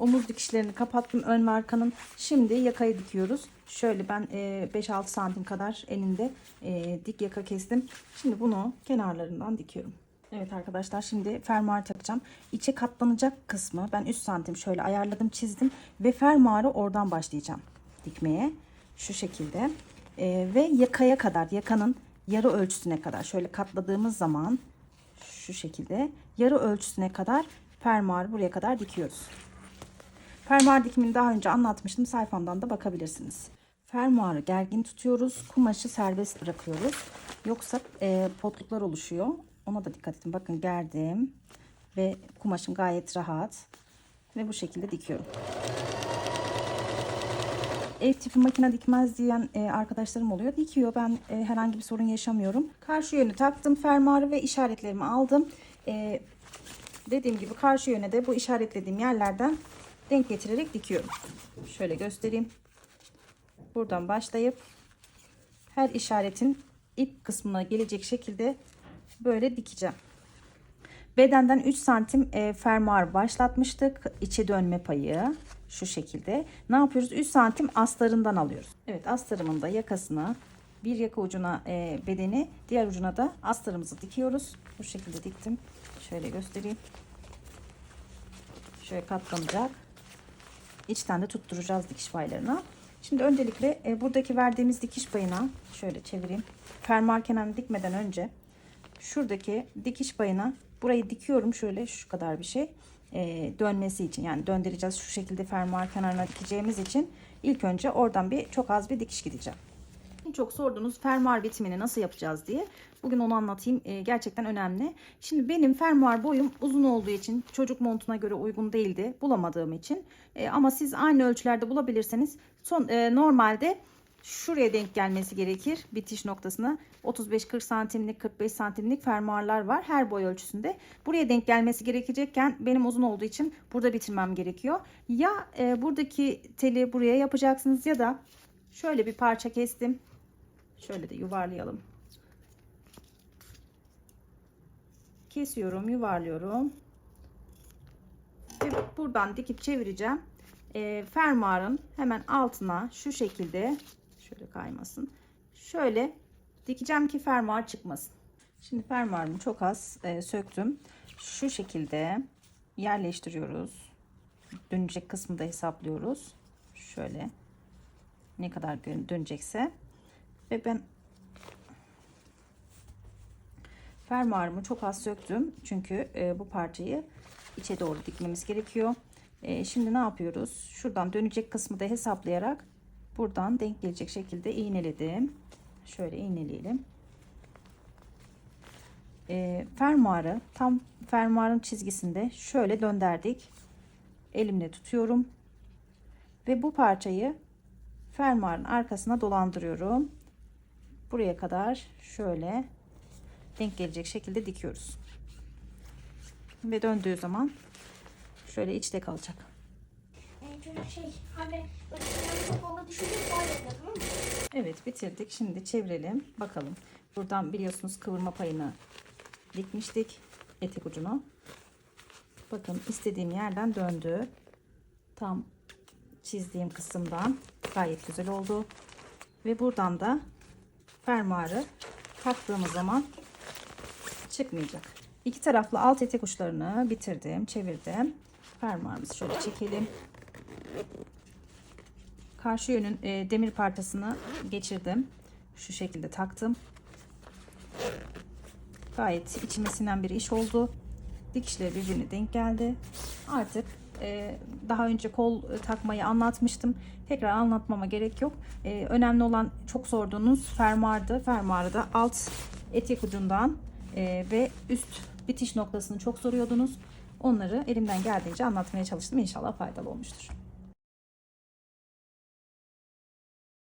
Omuz dikişlerini kapattım ön ve arkanın. Şimdi yakayı dikiyoruz. Şöyle ben e, 5-6 santim kadar eninde e, dik yaka kestim. Şimdi bunu kenarlarından dikiyorum. Evet arkadaşlar şimdi fermuar takacağım. İçe katlanacak kısmı ben 3 santim şöyle ayarladım çizdim. Ve fermuarı oradan başlayacağım dikmeye. Şu şekilde. E, ve yakaya kadar yakanın yarı ölçüsüne kadar şöyle katladığımız zaman şu şekilde yarı ölçüsüne kadar fermuarı buraya kadar dikiyoruz. Fermuar dikimini daha önce anlatmıştım. Sayfamdan da bakabilirsiniz. Fermuarı gergin tutuyoruz. Kumaşı serbest bırakıyoruz. Yoksa e, potluklar oluşuyor. Ona da dikkat edin. Bakın gerdim. Ve kumaşım gayet rahat. Ve bu şekilde dikiyorum. Ev tipi makine dikmez diyen e, arkadaşlarım oluyor. Dikiyor. Ben e, herhangi bir sorun yaşamıyorum. Karşı yönü taktım fermuarı ve işaretlerimi aldım. E, dediğim gibi karşı yöne de bu işaretlediğim yerlerden denk getirerek dikiyorum. Şöyle göstereyim. Buradan başlayıp her işaretin ip kısmına gelecek şekilde böyle dikeceğim. Bedenden 3 santim e, fermuar başlatmıştık. İçe dönme payı şu şekilde. Ne yapıyoruz? 3 santim astarından alıyoruz. Evet astarımın da yakasına bir yaka ucuna e, bedeni diğer ucuna da astarımızı dikiyoruz. Bu şekilde diktim. Şöyle göstereyim. Şöyle katlanacak. İçten de tutturacağız dikiş paylarına. Şimdi öncelikle e, buradaki verdiğimiz dikiş payına şöyle çevireyim. Fermuar kenarını dikmeden önce şuradaki dikiş payına burayı dikiyorum şöyle şu kadar bir şey e, dönmesi için yani döndüreceğiz şu şekilde fermuar kenarına dikeceğimiz için ilk önce oradan bir çok az bir dikiş gideceğim. En çok sorduğunuz fermuar bitimini nasıl yapacağız diye. Bugün onu anlatayım. Ee, gerçekten önemli. Şimdi benim fermuar boyum uzun olduğu için çocuk montuna göre uygun değildi. Bulamadığım için. Ee, ama siz aynı ölçülerde bulabilirseniz son e, normalde şuraya denk gelmesi gerekir. Bitiş noktasına 35-40 santimlik 45 santimlik fermuarlar var her boy ölçüsünde. Buraya denk gelmesi gerekecekken benim uzun olduğu için burada bitirmem gerekiyor. Ya e, buradaki teli buraya yapacaksınız ya da şöyle bir parça kestim. Şöyle de yuvarlayalım. Kesiyorum, yuvarlıyorum. Ve buradan dikip çevireceğim. E, fermuarın hemen altına şu şekilde şöyle kaymasın. Şöyle dikeceğim ki fermuar çıkmasın. Şimdi fermuarımı çok az e, söktüm. Şu şekilde yerleştiriyoruz. Dönecek kısmı da hesaplıyoruz. Şöyle ne kadar dönecekse ve ben fermuarımı çok az söktüm çünkü e, bu parçayı içe doğru dikmemiz gerekiyor. E, şimdi ne yapıyoruz? Şuradan dönecek kısmı da hesaplayarak buradan denk gelecek şekilde iğneledim. Şöyle iğneleyelim. E, fermuarı tam fermuarın çizgisinde şöyle döndürdük elimle tutuyorum ve bu parçayı fermuarın arkasına dolandırıyorum. Buraya kadar şöyle denk gelecek şekilde dikiyoruz. Ve döndüğü zaman şöyle içte kalacak. Çocuk şey hani? Evet bitirdik. Şimdi çevirelim. Bakalım. Buradan biliyorsunuz kıvırma payını dikmiştik. Etek ucunu. Bakın istediğim yerden döndü. Tam çizdiğim kısımdan gayet güzel oldu. Ve buradan da fermuarı taktığımız zaman çıkmayacak. İki taraflı alt etek uçlarını bitirdim, çevirdim. Fermuarımızı şöyle çekelim. Karşı yönün e, demir parçasını geçirdim. Şu şekilde taktım. Gayet içime sinen bir iş oldu. Dikişleri birbirine denk geldi. Artık e, daha önce kol takmayı anlatmıştım. Tekrar anlatmama gerek yok. E, önemli olan çok sorduğunuz fermuardı. Fermuarı da alt etek ucundan e, ve üst bitiş noktasını çok soruyordunuz. Onları elimden geldiğince anlatmaya çalıştım. İnşallah faydalı olmuştur.